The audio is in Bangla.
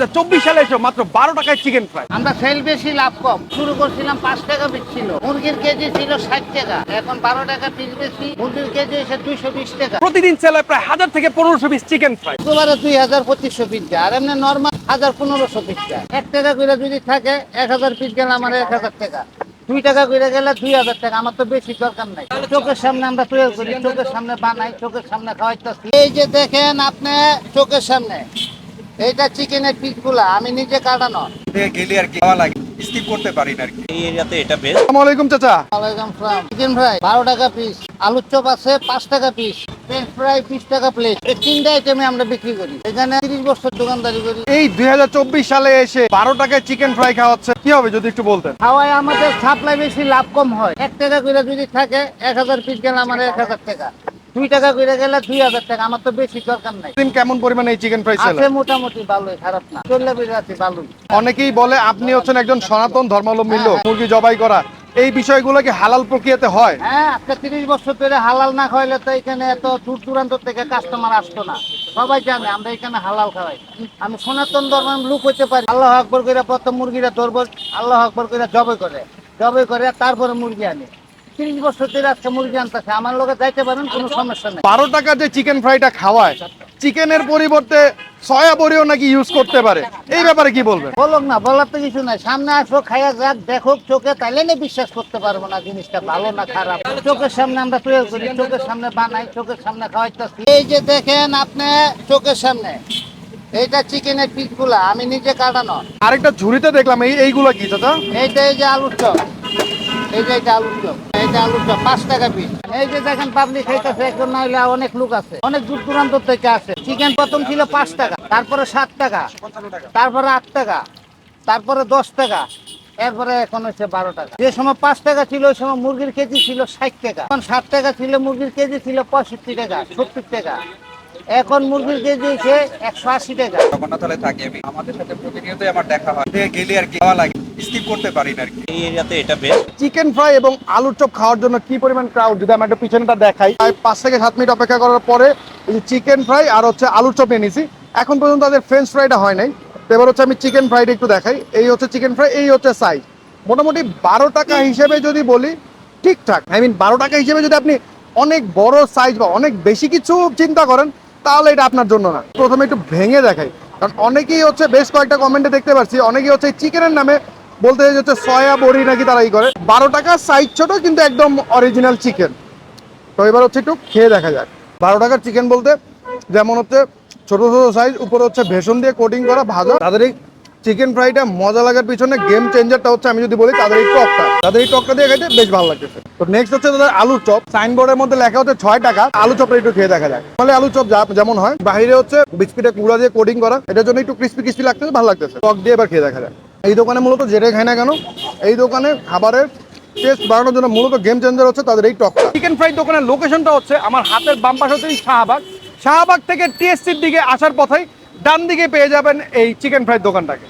চব্বিশ সালে এসে মাত্র বারো টাকায় চিকেন ফ্রাই আমরা সেল বেশি লাভ কম। শুরু করছিলাম পাঁচ টাকা পিস ছিল। মুরগির কেজি ছিল ষাট টাকা। এখন বারো টাকা পিস বেশি মুরগির কেজি এসে দুইশো বিশ টাকা। প্রতিদিন সেল হয় প্রায় হাজার থেকে পনেরোশো পিস চিকেন ফ্রাই শুক্রবারে দুই হাজার পঁচিশশো পিস যায় আর এমনি নর্মাল হাজার পনেরোশো পিস যায় এক টাকা করে যদি থাকে এক হাজার পিস গেলে আমার এক হাজার টাকা। দুই টাকা করে গেলে দুই হাজার টাকা। আমার তো বেশি দরকার নাই। চোখের সামনে আমরা তৈরি করি চোখের সামনে বানাই চোখের সামনে খাওয়াইতেছি। এই যে দেখেন আপনি চোখের সামনে। এইটা চিকেনের পিসগুলা আমি নিজে কাটানো। গেলে আর কি খাওয়া লাগে স্কিপ করতে পারি না আর কি। এই এরিয়াতে এটা বেস্ট আসসালামু আলাইকুম চাচা। ওয়ালাইকুম সালাম। চিকেন ফ্রাই বারো টাকা পিস আলুর চপ আছে পাঁচ টাকা পিস ফ্রেঞ্চ ফ্রাই বিশ টাকা প্লেট এই তিনটা আইটেমে আমরা বিক্রি করি। এখানে তিরিশ বছর দোকানদারি করি। এই দুই হাজার চব্বিশ সালে এসে বারো টাকায় চিকেন ফ্রাই খাওয়াচ্ছে। কি হবে যদি একটু বলতেন? খাওয়ায় আমাদের সাপ্লাই বেশি লাভ কম হয়। এক টাকা করে যদি থাকে এক হাজার পিস গেলে আমার এক হাজার টাকা। দুই টাকা করে গেলে দুই হাজার টাকা আমার তো বেশি দরকার নাই। দিন কেমন পরিমাণে এই চিকেন ফ্রাই আছে মোটামুটি ভালোই খারাপ না। চললে বেড়ে আছে ভালোই। অনেকেই বলে আপনি হচ্ছেন একজন সনাতন ধর্মাবলম্বী লোক। মুরগি জবাই করা। এই বিষয়গুলো কি হালাল প্রক্রিয়াতে হয়? হ্যাঁ আজকে তিরিশ বছর ধরে হালাল না খাওয়াইলে তো এখানে এত দূর দূরান্ত থেকে কাস্টমার আসতো না। সবাই জানে আমরা এখানে হালাল খাওয়াই। আমি সনাতন ধর্মের লোক হইতে পারি। আল্লাহ আকবর করে প্রথম মুরগিটা ধরবো আল্লাহ আকবর করে জবে করে। জবে করে তারপরে মুরগি আনে। তিরিশ বছর ধরে আজকে মুরগি আনতেছে। আমার লোকে যাইতে পারেন কোনো সমস্যা নেই। বারো টাকা যে চিকেন ফ্রাইটা খাওয়ায় চিকেনের পরিবর্তে সয়া বড়িও নাকি ইউজ করতে পারে? এই ব্যাপারে কি বলবেন? বলুক না বলার তো কিছু নাই। সামনে আসো খাইয়া যাক দেখো চোখে তাইলে না বিশ্বাস করতে পারব না জিনিসটা ভালো না খারাপ। চোখের সামনে আমরা তৈরি করি চোখের সামনে বানাই চোখের সামনে খাওয়াইতেছি। এই যে দেখেন আপনি চোখের সামনে এইটা চিকেনের পিসগুলা আমি নিজে কাটানো। আরেকটা ঝুড়িতে দেখলাম এই এইগুলো কি চাচা? এইটা এই যে আলুর চপ। এই যে এটা আলুর চপ। পাঁচ টাকা পিস। এই যে দেখেন পাবলিক খাইতেছে, একজন অনেক লোক আছে। অনেক দূর দূরান্ত থেকে আছে চিকেন প্রথম ছিল পাঁচ টাকা, তারপরে সাত টাকা, তারপরে আট টাকা, তারপরে দশ টাকা, এরপরে এখন হচ্ছে বারো টাকা। যে সময় পাঁচ টাকা ছিল, ওই সময় মুরগির কেজি ছিল ষাট টাকা। এখন ষাট টাকা ছিল, মুরগির কেজি ছিল পঁয়ষট্টি টাকা, সত্তর টাকা। এখন মুরগির কেজি হচ্ছে একশো আশি টাকা। থাকি। আমি আমাদের সাথে প্রতিনিয়তই আমার দেখা হয়। গেলে আর কি খাওয়া লাগে। স্কিপ করতে পারি না আর কি। এই এরিয়াতে এটা বেস্ট চিকেন ফ্রাই এবং আলুর চপ খাওয়ার জন্য কি পরিমাণ ক্রাউড যদি আমি একটা পিছনেটা দেখাই। প্রায় পাঁচ থেকে সাত মিনিট অপেক্ষা করার পরে এই চিকেন ফ্রাই আর হচ্ছে আলুর চপ নিয়ে নিছি। এখন পর্যন্ত তাদের ফ্রেঞ্চ ফ্রাইটা হয় নাই। এবার হচ্ছে আমি চিকেন ফ্রাইটা একটু দেখাই। এই হচ্ছে চিকেন ফ্রাই এই হচ্ছে সাইজ মোটামুটি বারো টাকা হিসেবে যদি বলি ঠিকঠাক। আই মিন বারো টাকা হিসেবে যদি আপনি অনেক বড় সাইজ বা অনেক বেশি কিছু চিন্তা করেন তাহলে এটা আপনার জন্য না। প্রথমে একটু ভেঙে দেখাই। কারণ অনেকেই হচ্ছে বেশ কয়েকটা কমেন্টে দেখতে পাচ্ছি অনেকেই হচ্ছে চিকেনের নামে বলতে হচ্ছে সয়া বড়ি নাকি তারা করে। বারো টাকা সাইজ ছোট, কিন্তু একদম অরিজিনাল চিকেন তো এবার হচ্ছে একটু খেয়ে দেখা যাক। বারো টাকার চিকেন বলতে যেমন হচ্ছে ছোট ছোট সাইজ উপরে হচ্ছে ভেষণ দিয়ে কোটিং করা ভাজা। তাদের এই চিকেন ফ্রাইটা মজা লাগার পিছনে গেম চেঞ্জারটা হচ্ছে, আমি যদি বলি, তাদের এই টকটা। তাদের এই টকটা দিয়ে খাইতে বেশ ভালো লাগতেছে। তো নেক্সট হচ্ছে তাদের আলুর চপ। সাইনবোর্ডের মধ্যে লেখা হচ্ছে ছয় টাকা। আলু চপটা একটু খেয়ে দেখা যায় তাহলে আলু চপ যা- যেমন হয় বাইরে হচ্ছে বিস্কিটে কুড়া দিয়ে কোটিং করা। এটার জন্য একটু ক্রিস্পি ক্রিস্পি লাগতেছে, ভালো লাগতেছে। টক দিয়ে এবার খেয়ে দেখা যায় এই দোকানে মূলত যেটাই খাই না কেন, এই দোকানে খাবারের টেস্ট বাড়ানোর জন্য মূলত গেম চেঞ্জার হচ্ছে তাদের এই টকটা। চিকেন ফ্রাই দোকানের লোকেশনটা হচ্ছে আমার হাতের বাম পাশে হচ্ছে শাহবাগ। শাহবাগ থেকে টিএসসির দিকে আসার পথেই ডান দিকে পেয়ে যাবেন এই চিকেন ফ্রাই দোকানটাকে।